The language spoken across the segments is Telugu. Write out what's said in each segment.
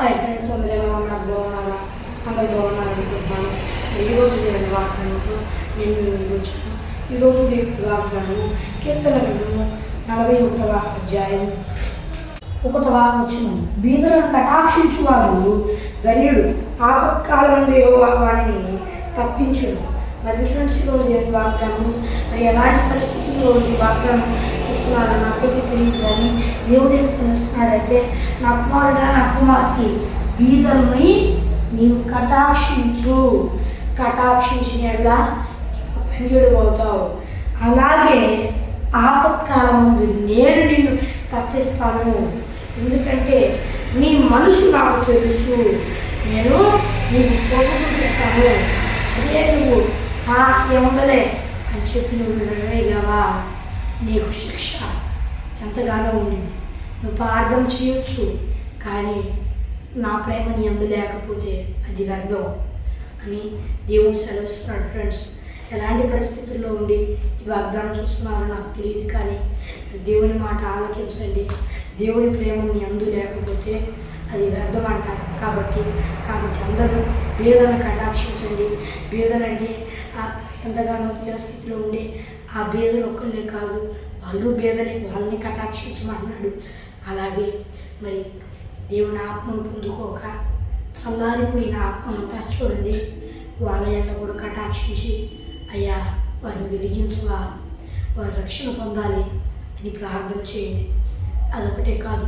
హాయ్ ఫ్రెండ్స్ అందరూ ఎలా ఉన్నారు? బాగున్నారా? అందరు బాగున్నారు అనుకుంటున్నాను. ఈరోజు నేను వాగ్దానంతో నేను వచ్చాను ఈరోజు దేవుడి వాగ్దానము కీర్తన గ్రంథము నలభై ఒకటవ అధ్యాయం ఒకటవ వచ్చిన బీదలను కటాక్షించు వాడు ధన్యుడు ఆపత్కాలం వాడిని తప్పించడు మరి ఫ్రెండ్స్ ఈరోజు దేవుడి వాగ్దానం మరి ఎలాంటి పరిస్థితుల్లో ఈ వాగ్దానం చూస్తున్నారో నాకైతే తెలియదు. దేవుడు ఏం చేస్తున్నాడంటే నా కుమారుడా నా కుమార్తె బీదల్ని నీవు కటాక్షించు కటాక్షించినట్లా ధన్యుడు అవుతావు. అలాగే ఆపత్కాలం ముందు నేను నిన్ను తప్పిస్తాను ఎందుకంటే నీ మనసు నాకు తెలుసు. నేను నీకు కోప చూపిస్తాను. అదే నువ్వు "ఆ, ఏముందలే అని చెప్పి నువ్వు వినవేగావా నీకు శిక్ష. ఎంతగానో ఉండింది. నువ్వు ప్రార్థన చేయొచ్చు కానీ నా ప్రేమ నీ అందు లేకపోతే అది వ్యర్థం అని దేవుడు సెలవిస్తున్నాడు ఫ్రెండ్స్. ఎలాంటి పరిస్థితుల్లో ఉండి ఈ వాగ్దానం చూస్తున్నారో నాకు తెలియదు కానీ దేవుని మాట ఆలకించండి. దేవుని ప్రేమ నీ అందు లేకపోతే అది వ్యర్థం అంటారు. కాబట్టి కాబట్టి అందరూ బీదలను కటాక్షించండి. బీదలంటే ఆ ఎంతగానో తీర స్థితిలో ఉండి ఆ బీదలు ఒక్కళ్ళే కాదు వాళ్ళు బేదలే వాళ్ళని కటాక్షించమన్నాడు. అలాగే మరి దేవుని ఆత్మను పొందుకోక చల్లారిపోయిన ఆత్మనంతా చూడండి. వాళ్ళ యొక్క కూడా కటాక్షించి అయ్యా వారిని వెలిగించవా వారి రక్షణ పొందాలి అని ప్రార్థన చేయండి. అదొకటే కాదు.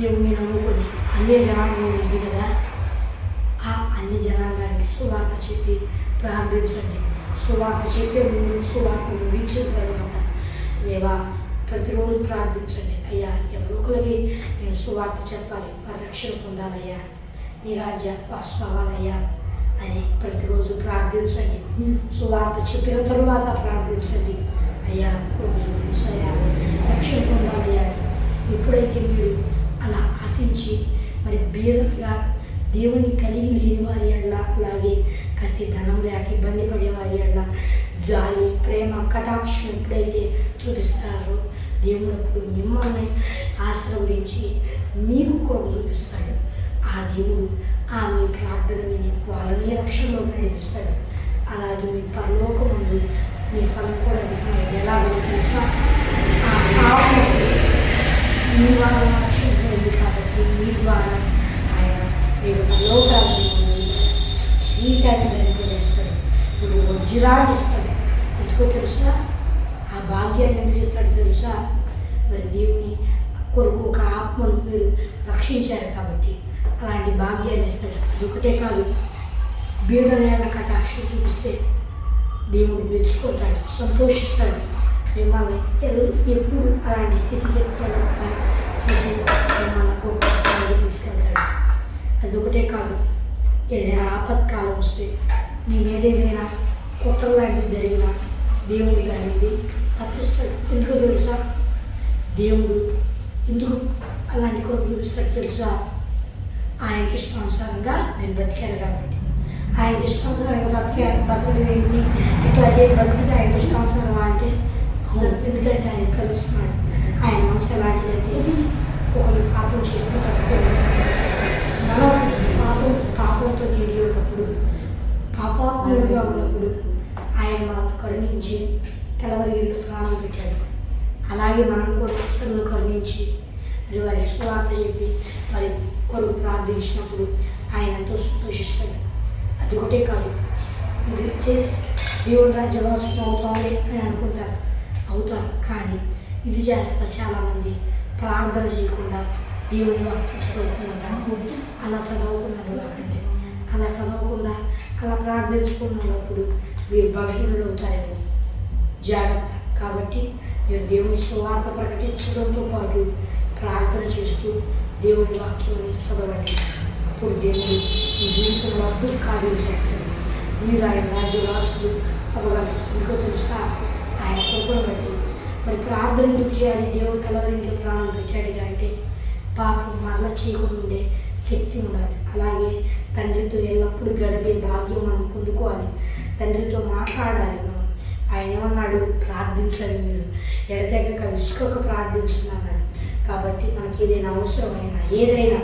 దేవుని నమ్ముకొని అన్య జనాంగం ఉంది కదా. ఆ అన్య జనాంగానికి సువార్త చెప్పి ప్రార్థించండి. సువార్త చెప్పే ముందు సువార్త ముగించిన తర్వాత దేవా ప్రతిరోజు ప్రార్థించండి. అయ్యా ఎవరికి నేను సువార్త చెప్పాలి వారి రక్షణ పొందాలయ్యా. నీ రాజ్య వాస్తవాలయ్యా అని ప్రతిరోజు ప్రార్థించండి. సువార్త చెప్పిన తరువాత ప్రార్థించండి. అయ్యా అయ్యా రక్షణ పొందాలయ్యా. ఎప్పుడైతే మీరు అలా ఆశించి మరి బీదలుగా దేవుని కలిగి లేని వారి అళ్ళ అలాగే కత్తి ధనం లేక ఇబ్బంది పడే వారి జాలి ప్రేమ కటాక్షం ఎప్పుడైతే చూపిస్తారో దేవుడు మిమ్మల్ని ఆశీర్వదించి మీకు కూడా చూపిస్తాడు. ఆ దేవుడు ఆ మీ ప్రార్థనని వాళ్ళని రక్షణలో నడిపిస్తాడు. అలాగే మీ పరలోకముందు మీ ఫలం కూడా ఎలా తెలుసా? ఆ పాపము మీ వాళ్ళ రక్షణ కాబట్టి మీ ద్వారా ఆయన మీరు పరలోకరాజ్యంలో కిరీటాన్ని ధరింపజేస్తాడు. మీరు వజ్రాన్ని ఇస్తాడు. ఎందుకో తెలుసా? ఆ భాగ్యాన్ని ఎందుకు చేస్తాడో తెలుసా? మరి దేవుని కొరకు ఒక ఆత్మను మీరు రక్షించారు కాబట్టి అలాంటి భాగ్యాన్ని ఇస్తాడు. అది ఒకటే కాదు. బీదలైన కటాక్షం చూపిస్తే దేవుడు మెచ్చుకుంటాడు సంతోషిస్తాడు. మిమ్మల్ని ఎప్పుడు అలాంటి స్థితికి వెళ్ళకుండా మిమ్మల్ని గొప్ప అదొకటే కాదు. ఏదైనా ఆపత్కాలం వస్తే నేను ఏదేదైనా ఏదైనా కుట్ర లాంటివి జరిగినా దేవుడి దానిది తప్పిస్తాడు ఎందుకు తెలుసా? దేవుడు ఎందుకు అలాంటి కొరకు చూపిస్తాడు తెలుసా? ఆయనకి ఇష్టానుసారంగా నేను బ్రతికాను కాబట్టి. ఆయనకి ఇష్టానుసారంగా బ్రతికాను బతుకుడు ఏంటి ఇట్లా చేయి బతికితే ఆయనకి ఇష్టానుసారంగా అంటే ఎందుకంటే ఆయన చదివిస్తున్నాడు ఆయన మనసు ఎలాంటిదంటే ఒకరు పాపం చేస్తూ తట్టుకోలేదు మనం పాపం పాపంతో నిండి ఉన్నప్పుడు పాపాత్ములుగా ఉన్నప్పుడు ఆయన మనం కరుణించి తెల్లవరి ప్రాణం పెట్టాడు అలాగే మనం కూడా ఇతరులను కరుణించి మరి వారి స్వార్థ చెప్పి వారి కొరకు ప్రార్థించినప్పుడు ఆయన ఎంతో సంతోషిస్తాడు. అది ఒకటే కాదు. ఇది చేసి దేవుని రాజ్యవాసం అవుతామని అని అనుకుంటారు. అవుతారు. కానీ ఇది చేస్తా చాలామంది ప్రార్థన చేయకుండా దేవుని వాక్యం చదవకుండా అలా చదవకుండా కాకండి అలా చదవకుండా అలా ప్రార్థించుకున్నప్పుడు మీరు బలహీనులు అవుతారేమో. జాగ్రత్త. కాబట్టి మీరు దేవుని సువార్త ప్రకటించడంతో పాటు ప్రార్థన చేస్తూ దేవుని వాక్యాన్ని చదవండి. అప్పుడు దేవుడు మీ జీవితంలో అద్భుత కార్యం చేస్తాడు. మీరు ఆయన రాజ్యవాసులు అవ్వగలరు. ఎందుకో తెలుసా? ఆయన కృపను బట్టి. మరి ప్రార్థన ఎందుకు చేయాలి దేవుడు కలవరింట్లో ప్రాణం పెట్టాడు అంటే పాపం మరల చేయకుండా ఉండే శక్తి ఉండాలి. అలాగే తండ్రితో ఎల్లప్పుడూ గడిపే భాగ్యం మనం పొందుకోవాలి. తండ్రితో మాట్లాడాలి మనం. ఆయన ఏమన్నాడు? ప్రార్థించండి మీరు. ఎడతెగక విసుకోక ప్రార్థించండి అన్నాడు. కాబట్టి మనకి ఏదైనా అవసరమైనా ఏదైనా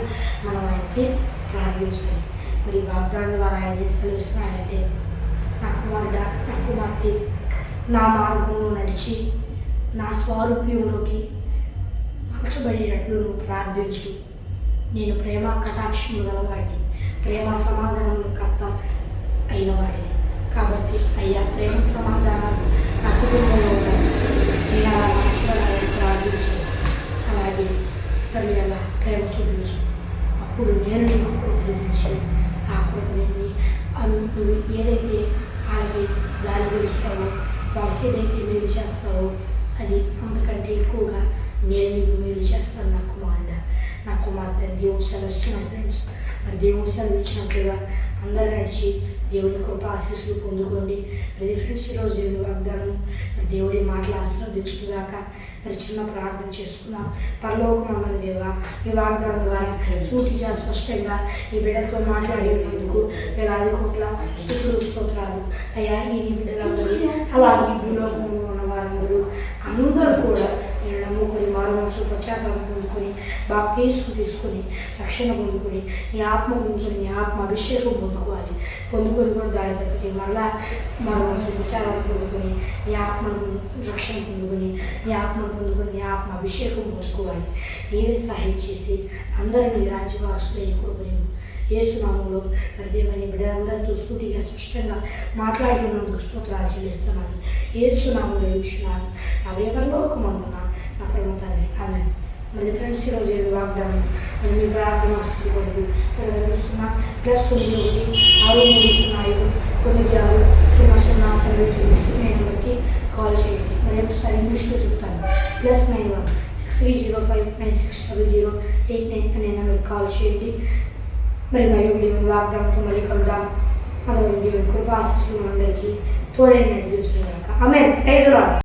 మనం ఆయనకి ప్రార్థించాలి. మరి వాగ్దానం ద్వారా ఆయన సెలవిస్తున్నాయంటే నా కుమారుడ నా కుమార్తె నా మార్గంలో నడిచి నా స్వారూప్యంలోకి మార్చబడినట్లు నువ్వు ప్రార్థించు. నేను ప్రేమ కటాక్షము గలవాడిని. ప్రేమ సమాధానం కర్త అయిన వాడిని. కాబట్టి అయ్యా ప్రేమ సమాధానాలు నా కుటుంబంలో ఉన్నాయి నేను అలా మార్చబడాలని ప్రార్థించు అలాగే తల్లి అలా ప్రేమ చూపించు అప్పుడు నేను నీకు కృప చూపించి ఆ కృపని నువ్వు ఏదైతే వాళ్ళకి దారి తెలుస్తావో వాళ్ళకి ఏదైతే మేలు చేస్తావో అది అంతకంటే ఎక్కువగా నేను మీకు మేలు చేస్తాను నా కుమారుడు. నా కుమార్తె దేవుడు సెలవిచ్చిన ఫ్రెండ్స్. మరి దేవుడు సెలవిచ్చినట్లుగా అందరూ నడిచి దేవుని కృప ఆశీస్సులు పొందుకోండి. ప్రతి ఫ్రెండ్స్ ఈరోజు దేవుని వాగ్దానం దేవుడి మాటలు ఆశీర్వదించుగాక మరి చిన్న ప్రార్థన చేసుకుందాం. పరలోకమందని దేవా ఈ వాగ్దానం ద్వారా సూటిగా స్పష్టంగా ఈ బిడ్డలతో మాట్లాడి ఉన్నందుకు వేలాది కోట్ల స్థుతులు స్తోత్రాలు. అయ్యా ఈ నీ బిడ్డలందరూ అలా ఈ భూలోకంలో ఉన్న వారందరూ అందరూ కూడా నేను నమ్ముకొని మారు పశ్చాత్తాపం పొందుకొని బాప్తీసుకు తీసుకొని రక్షణ పొందుకొని నీ ఆత్మ పొందుకొని నీ ఆత్మ అభిషేకం పొందుకోవాలి. పొందుకొని కూడా దారి తప్పితే మళ్ళా మారు పశ్చాత్తాపం విచారాలు పొందుకొని నీ ఆత్మను రక్షణ పొందుకొని నీ ఆత్మ పొందుకొని నీ ఆత్మ అభిషేకం పొందుకోవాలి. నీవే సహాయం చేసి అందరినీ నీ రాజ్యవాసులు ఎన్నుకోబడి ఏసునామంలో మరి బిడ్డలందరితో సూటిగా స్పష్టంగా మాట్లాడి ఉన్నందుకు స్తోత్రాలు చెల్లిస్తున్నాను. ఏసునామంలో చూస్తున్నాను నా వేపర్లోకమందున నా ప్రేమ తండ్రి ఆమె మరి ఫ్రెండ్స్ ఈరోజు ఏడు వాగ్దానం మరి మీ ప్రార్థన వస్తుంది కొరకు నిర్వహిస్తున్నా ప్లస్ తొమ్మిది ఒకటి ఆరు మూడు సున్నా ఐదు తొమ్మిది ఆరు సున్నా సున్నా తొమ్మిది తొమ్మిది నేను బట్టి కాల్ చేయండి మరి ఒకసారి ఇంగ్లీష్లో చెప్తాను plus nine one six three zero five nine six double zero eight nine అనే నెంబర్కి కాల్ చేయండి మరి మరియు దేవుని వాగ్దానంతో మళ్ళీ కలుద్దాం మన దేవుని కృపాశిస్తులు అందరికీ తోడైన చూస్తున్నాక ఆమె ప్రైజ్ రాదు